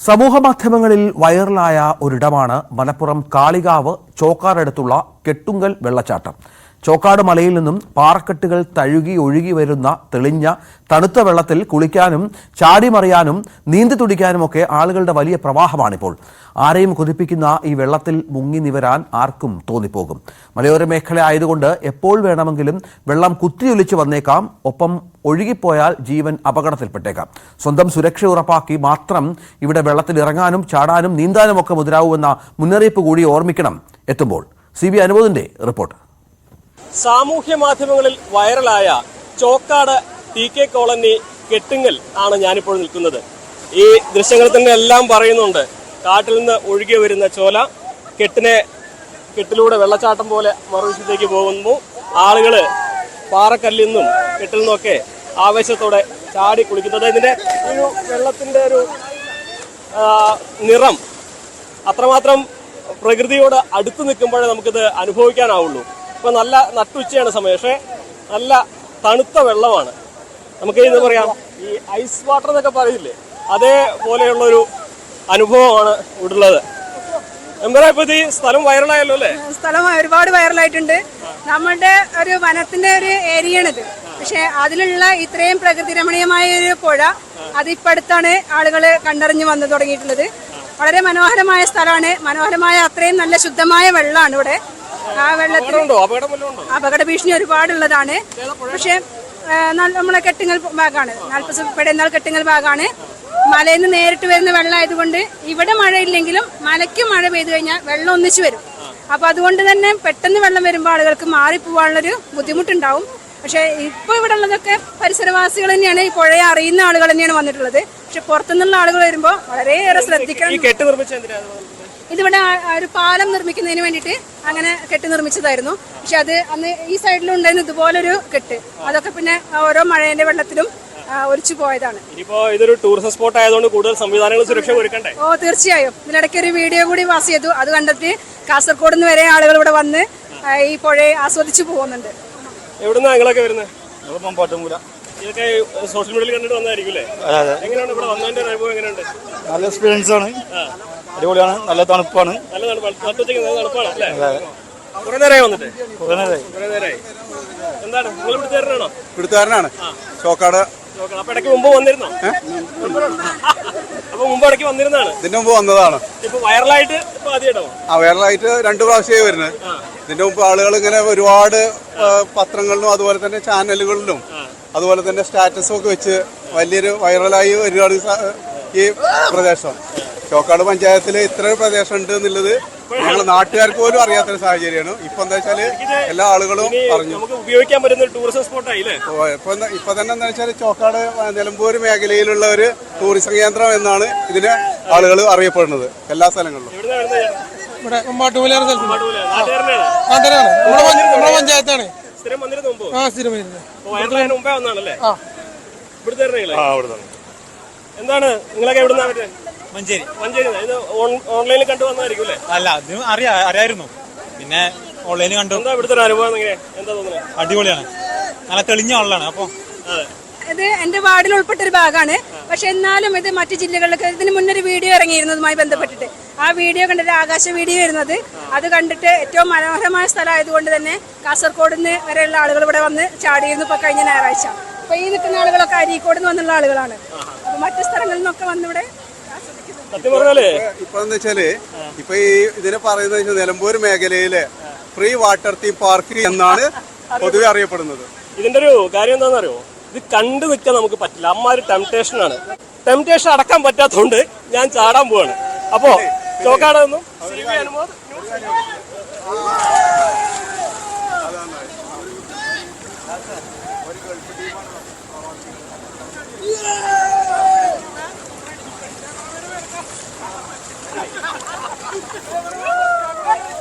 സമൂഹ മാധ്യമങ്ങളിൽ വൈറലായ ഒരിടമാണ് മലപ്പുറം കാളികാവ് ചോക്കാറടുത്തുള്ള കെട്ടുങ്കൽ വെള്ളച്ചാട്ടം. ചോക്കാട് മലയിൽ നിന്നും പാറക്കെട്ടുകൾ തഴുകി ഒഴുകി വരുന്ന തെളിഞ്ഞ തണുത്ത വെള്ളത്തിൽ കുളിക്കാനും ചാടിമറിയാനും നീന്തി തുടിക്കാനുമൊക്കെ ആളുകളുടെ വലിയ പ്രവാഹമാണിപ്പോൾ. ആരെയും കൊതിപ്പിക്കുന്ന ഈ വെള്ളത്തിൽ മുങ്ങി നിവരാൻ ആർക്കും തോന്നിപ്പോകും. മലയോര മേഖല ആയതുകൊണ്ട് എപ്പോൾ വേണമെങ്കിലും വെള്ളം കുത്തിയൊലിച്ചു വന്നേക്കാം ഒപ്പം ഒഴുകിപ്പോയാൽ ജീവൻ അപകടത്തിൽപ്പെട്ടേക്കാം. സ്വന്തം സുരക്ഷ ഉറപ്പാക്കി മാത്രം ഇവിടെ വെള്ളത്തിൽ ഇറങ്ങാനും ചാടാനും നീന്താനും ഒക്കെ മുതലാവുമെന്ന മുന്നറിയിപ്പ് കൂടി ഓർമ്മിക്കണം. എത്തുമ്പോൾ സി ബി അനുബോധിന്റെ റിപ്പോർട്ട്. സാമൂഹ്യ മാധ്യമങ്ങളിൽ വൈറലായ Chokkad T K colony Kettingal ആണ് ഞാനിപ്പോൾ നിൽക്കുന്നത്. ഈ ദൃശ്യങ്ങൾ തന്നെ എല്ലാം പറയുന്നുണ്ട്. കാട്ടിൽ നിന്ന് ഒഴുകി വരുന്ന ചോല കെട്ടിനെ കെട്ടിലൂടെ വെള്ളച്ചാട്ടം പോലെ മറുവശത്തേക്ക് പോകുന്നു. ആളുകൾ പാറക്കല്ലിൽ നിന്നും കെട്ടിൽ നിന്നൊക്കെ ആവേശത്തോടെ ചാടി കുളിക്കുന്നത്. ഇതിന്റെ ഒരു വെള്ളത്തിന്റെ ഒരു നിറം അത്രമാത്രം പ്രകൃതിയോട് അടുത്ത് നിൽക്കുമ്പോഴേ നമുക്കിത് അനുഭവിക്കാനാവുള്ളൂ. ഇപ്പൊ നല്ല നട്ടുച്ചയാണ് സമയം. പക്ഷേ നല്ല തണുത്ത വെള്ളമാണ്. നമുക്ക് ഇത് പറയാം. ഈ ഐസ് വാട്ടർ എന്നൊക്കെ പറയില്ലേ? അതേപോലെയുള്ളൊരു അനുഭവമാണ് ഇവിടെ ഉള്ളത് എന്താ സ്ഥലം വൈറലായല്ലോ അല്ലേ? സ്ഥലം ഒരുപാട് വൈറലായിട്ടുണ്ട്. നമ്മളുടെ ഒരു വനത്തിന്റെ ഒരു ഏരിയയാണിത്. പക്ഷെ അതിലുള്ള ഇത്രയും പ്രകൃതി രമണീയമായ ഒരു പുഴ അതിപ്പടുത്താണ് ആളുകൾ കണ്ടറിഞ്ഞു വന്നു തുടങ്ങിയിട്ടുള്ളത്. വളരെ മനോഹരമായ സ്ഥലമാണ്. മനോഹരമായ അത്രയും നല്ല ശുദ്ധമായ വെള്ളമാണ് ഇവിടെ. ആ വെള്ളത്തിൽ അപകടം ഭീഷണി ഒരുപാടുള്ളതാണ്. പക്ഷെ നമ്മളെ കെട്ടിങ്ങൽ ഭാഗമാണ് നാൽപ്പത് പെടുന്നാൾ കെട്ടിങ്ങൽ ഭാഗമാണ് മലയിൽ നിന്ന് നേരിട്ട് വരുന്ന വെള്ളമായതുകൊണ്ട് ഇവിടെ മഴയില്ലെങ്കിലും മലയ്ക്ക് മഴ പെയ്തു കഴിഞ്ഞാൽ വെള്ളം ഒന്നിച്ചു വരും. അപ്പൊ അതുകൊണ്ട് തന്നെ പെട്ടെന്ന് വെള്ളം വരുമ്പോൾ ആളുകൾക്ക് മാറിപ്പോവാനുള്ളൊരു ബുദ്ധിമുട്ടുണ്ടാവും. പക്ഷെ ഇപ്പൊ ഇവിടെ ഉള്ളതൊക്കെ പരിസരവാസികൾ തന്നെയാണ് ഈ പുഴയെ അറിയുന്ന ആളുകൾ തന്നെയാണ് വന്നിട്ടുള്ളത്. പക്ഷെ പുറത്തുനിന്നുള്ള ആളുകൾ വരുമ്പോൾ വളരെയേറെ ശ്രദ്ധിക്കണം. ഇതിവിടെ ഒരു പാലം നിർമ്മിക്കുന്നതിന് വേണ്ടിട്ട് അങ്ങനെ കെട്ട് നിർമ്മിച്ചതായിരുന്നു. പക്ഷെ അത് അന്ന് ഈ സൈഡിലുണ്ടായിരുന്നു ഇതുപോലൊരു കെട്ട്. അതൊക്കെ പിന്നെ ഓരോ മഴേന്റെ വെള്ളത്തിലും ഒലിച്ചു പോയതാണ്. ഇനിയിപ്പോ ഇതൊരു ടൂറിസം സ്പോട്ട് ആയതുകൊണ്ട് കൂടുതൽ സംവിധാനങ്ങൾ സുരക്ഷ ഒരുക്കണ്ടേ? ഓ തീർച്ചയായും. ഇതിനിടയ്ക്ക് ഒരു വീഡിയോ കൂടി പാസ് ചെയ്തു. അത് കണ്ടിട്ട് കാസർഗോഡ് നിന്ന് വരെ ആളുകൾ ഇവിടെ വന്ന് ഈ പുഴയെ ആസ്വദിച്ചു പോകുന്നുണ്ട്. എവിടുന്നാ നിങ്ങളൊക്കെ വരുന്നത് പാട്ടുമൂല ഇതൊക്കെ സോഷ്യൽ മീഡിയയിൽ കണ്ടിട്ട് വന്നായിരിക്കും അല്ലേ? എങ്ങനെയാണ് ഇവിടെ വന്നതിന്റെ അനുഭവം എങ്ങനെയുണ്ട്? നല്ല എക്സ്പീരിയൻസ് ആണ്. അടിപൊളിയാണ് നല്ല തണുപ്പാണ്. നല്ല ഇവിടുത്തുകാരനാണ്? ചോക്കാട്. ഇതിന്റെ മുമ്പ് വന്നതാണ്. ഇപ്പൊ വൈറലായിട്ട് രണ്ടു പ്രാവശ്യമേ അവയറിലായിട്ട് രണ്ട് പ്രാവശ്യമായി വരുന്നത്. ഇതിന്റെ മുമ്പ് ആളുകൾ ഇങ്ങനെ ഒരുപാട് പത്രങ്ങളിലും അതുപോലെ തന്നെ ചാനലുകളിലും അതുപോലെ തന്നെ സ്റ്റാറ്റസും ഒക്കെ വെച്ച് വലിയൊരു വൈറലായി ഒരുപാട് ഈ പ്രദേശം. ചോക്കാട് പഞ്ചായത്തിൽ ഇത്ര ഒരു പ്രദേശം ഉണ്ട് എന്നുള്ളത് ഞങ്ങൾ നാട്ടുകാർക്ക് പോലും അറിയാത്തൊരു സാഹചര്യമാണ്. ഇപ്പൊ എന്താ വെച്ചാൽ എല്ലാ ആളുകളും പറഞ്ഞു. നമുക്ക് ഉപയോഗിക്കാൻ പറ്റുന്ന ഒരു ടൂറിസം സ്പോട്ട് ആയില്ലേ ഇപ്പൊ ഇപ്പൊ തന്നെ എന്താ വെച്ചാൽ ചോക്കാട് നിലമ്പൂർ മേഖലയിലുള്ള ഒരു ടൂറിസം കേന്ദ്രം എന്നാണ് ഇതിന് ആളുകൾ അറിയപ്പെടുന്നത് എല്ലാ സ്ഥലങ്ങളിലും. ഇവിടെ നമ്മുടെ പഞ്ച- നമ്മുടെ പഞ്ചായത്താണ്. സ്ഥിരം വന്നിരുന്ന ആ സ്ഥിരം മുമ്പേ വന്നാണല്ലേ ആ. ഇവിടുത്തെ എന്താണ്? നിങ്ങളൊക്കെ എവിടുന്നാ വരുന്നത്? മഞ്ചേരി. മഞ്ചേരി. ഇത് ഓൺലൈനിൽ കണ്ടു വന്നതായിരിക്കും അല്ലേ? അല്ല അത് അറിയാ അറിയായിരുന്നു. പിന്നെ ഓൺലൈനിൽ കണ്ടു. എന്താ ഇവിടുത്തെ ഒരു അനുഭവം എങ്ങനെ? എന്താ തോന്നുന്നത് അടിപൊളിയാണ്. നല്ല തെളിഞ്ഞ ആളാണ് അപ്പൊ ഇത് എന്റെ വാർഡിൽ ഉൾപ്പെട്ട ഒരു ഭാഗമാണ്. പക്ഷെ എന്നാലും ഇത് മറ്റു ജില്ലകളിലൊക്കെ ഇതിന് മുന്നൊരു ഒരു വീഡിയോ ഇറങ്ങിയിരുന്നതുമായി ബന്ധപ്പെട്ടിട്ട്. ആ വീഡിയോ കണ്ടിട്ട് ആകാശ വീഡിയോ വരുന്നത്. അത് കണ്ടിട്ട് ഏറ്റവും മനോഹരമായ സ്ഥലമായതുകൊണ്ട് തന്നെ കാസർഗോഡ് നിന്ന് വരെയുള്ള ആളുകൾ ഇവിടെ വന്ന് ചാടിയിരുന്നു ഇപ്പൊ കഴിഞ്ഞ ഞായറാഴ്ച. അപ്പൊ ഈ നിൽക്കുന്ന ആളുകളൊക്കെ അരീക്കോട് നിന്ന് വന്നുള്ള ആളുകളാണ്. അപ്പൊ മറ്റു സ്ഥലങ്ങളിൽ നിന്നൊക്കെ വന്നിവിടെ സത്യം പറഞ്ഞാലേ. ഇപ്പൊ എന്താ വെച്ചാൽ ഇപ്പൊ ഈ ഇതിനെ പറയുന്നത് നിലമ്പൂർ മേഖലയിലെ ഫ്രീ വാട്ടർ തീം പാർക്ക് എന്നാണ് പൊതുവെ അറിയപ്പെടുന്നത്. ഇതിന്റെ ഒരു കാര്യം എന്താണെന്നറിയോ? ഇത് കണ്ടു നിൽക്കാൻ നമുക്ക് പറ്റില്ല. അമ്മാര് ടെംപ്ടേഷൻ ആണ്. ടെംപ്ടേഷൻ അടക്കാൻ പറ്റാത്തതുകൊണ്ട് ഞാൻ ചാടാൻ പോവാണ്. അപ്പോ ചോക്കാട് നിന്നും Woo!